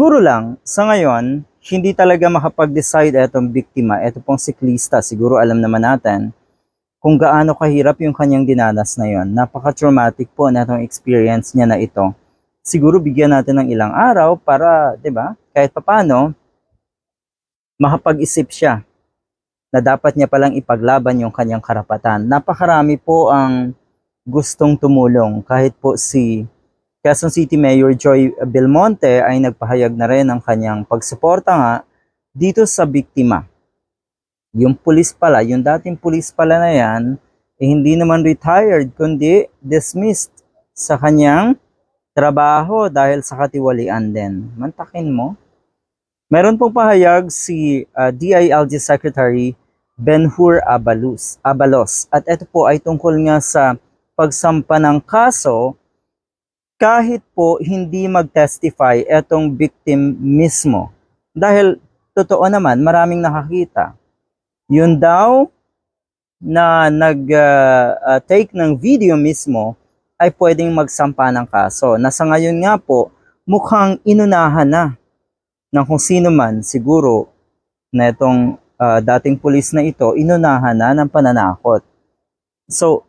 Siguro lang, sa ngayon, hindi talaga makapag-decide etong biktima, eto pong siklista, siguro alam naman natin, kung gaano kahirap yung kanyang dinanas na yon. Napaka-traumatic po na itong experience niya na ito. Siguro bigyan natin ng ilang araw para, 'di ba? Kahit papano makapag-isip siya na dapat niya palang ipaglaban yung kanyang karapatan. Napakarami po ang gustong tumulong kahit po si Quezon City Mayor Joy Belmonte ay nagpahayag na rin ng kanyang pagsuporta nga dito sa biktima. Yung pulis pala, yung dating pulis pala na yan, eh, hindi naman retired kundi dismissed sa kanyang trabaho dahil sa katiwalian din. Mantakin mo. Meron pong pahayag si uh, DILG Secretary Benhur Abalos, Abalos. At ito po ay tungkol nga sa pagsampa ng kaso kahit po hindi mag-testify etong victim mismo. Dahil totoo naman, maraming nakakita. Yun daw na nag-take uh, uh, ng video mismo ay pwedeng magsampa ng kaso. Nasa ngayon nga po, mukhang inunahan na ng kung sino man siguro na itong uh, dating pulis na ito, inunahan na ng pananakot. So,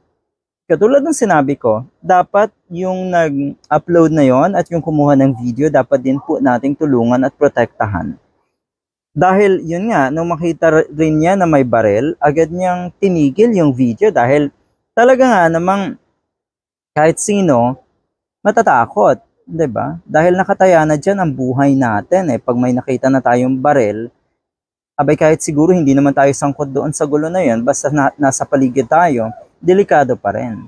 katulad ng sinabi ko, dapat yung nag-upload na yon at yung kumuha ng video, dapat din po nating tulungan at protektahan. Dahil yun nga, nung makita rin niya na may barel, agad niyang tinigil yung video dahil talaga nga namang kahit sino matatakot, 'di ba? Dahil nakataya na diyan ang buhay natin eh pag may nakita na tayong barel, abay kahit siguro hindi naman tayo sangkot doon sa gulo na 'yon, basta na, nasa paligid tayo, delikado pa rin.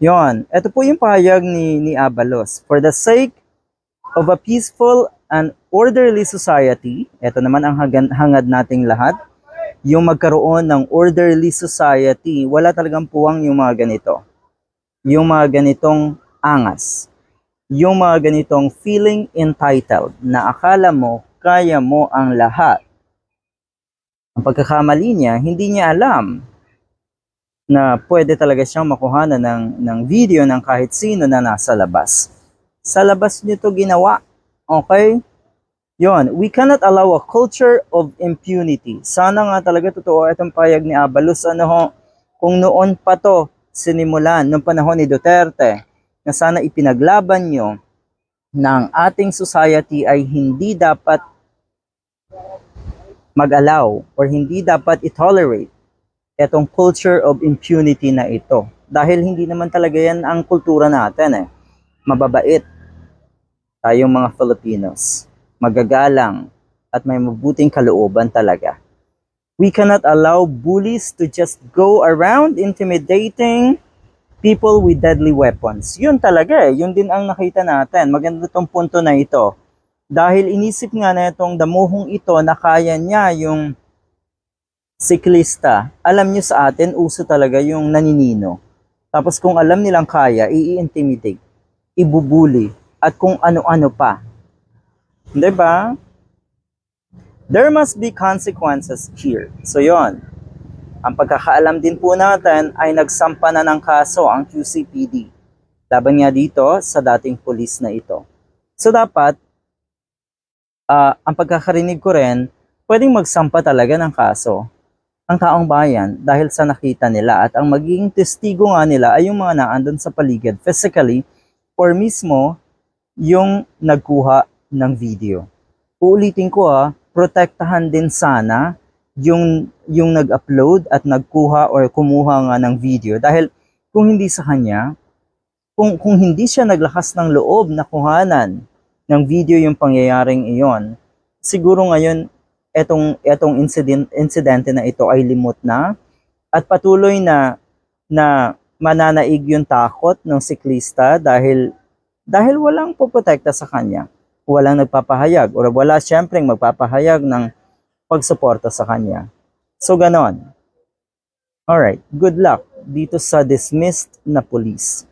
Yon, ito po yung pahayag ni, ni Abalos. For the sake of a peaceful and orderly society, ito naman ang hangad nating lahat, yung magkaroon ng orderly society, wala talagang puwang yung mga ganito. Yung mga ganitong angas. Yung mga ganitong feeling entitled na akala mo kaya mo ang lahat. Ang pagkakamali niya, hindi niya alam na pwede talaga siyang makuha na ng, ng video ng kahit sino na nasa labas. Sa labas nito ginawa. Okay? Yon, we cannot allow a culture of impunity. Sana nga talaga totoo itong payag ni Abalos. Ano ho, kung noon pa to sinimulan, noong panahon ni Duterte, na sana ipinaglaban nyo ang ating society ay hindi dapat mag-allow or hindi dapat i-tolerate etong culture of impunity na ito. Dahil hindi naman talaga yan ang kultura natin eh. Mababait tayong mga Filipinos. Magagalang at may mabuting kalooban talaga. We cannot allow bullies to just go around intimidating people with deadly weapons. Yun talaga eh. Yun din ang nakita natin. Maganda tong punto na ito. Dahil inisip nga na itong damuhong ito na kaya niya yung siklista, alam nyo sa atin, uso talaga yung naninino. Tapos kung alam nilang kaya, i-intimidate, ibubuli, at kung ano-ano pa. Ba? There must be consequences here. So yon. Ang pagkakaalam din po natin ay nagsampa na ng kaso ang QCPD. Laban nga dito sa dating pulis na ito. So dapat, uh, ang pagkakarinig ko rin, pwedeng magsampa talaga ng kaso ang taong bayan dahil sa nakita nila at ang magiging testigo nga nila ay yung mga naandun sa paligid physically or mismo yung nagkuha ng video. Uulitin ko ha, protektahan din sana yung, yung nag-upload at nagkuha or kumuha nga ng video dahil kung hindi sa kanya, kung, kung hindi siya naglakas ng loob na kuhanan ng video yung pangyayaring iyon, siguro ngayon etong etong incident insidente na ito ay limot na at patuloy na na mananaig yung takot ng siklista dahil dahil walang poprotekta sa kanya. Walang nagpapahayag or wala siyempre magpapahayag ng pagsuporta sa kanya. So ganon. Alright, good luck dito sa dismissed na police.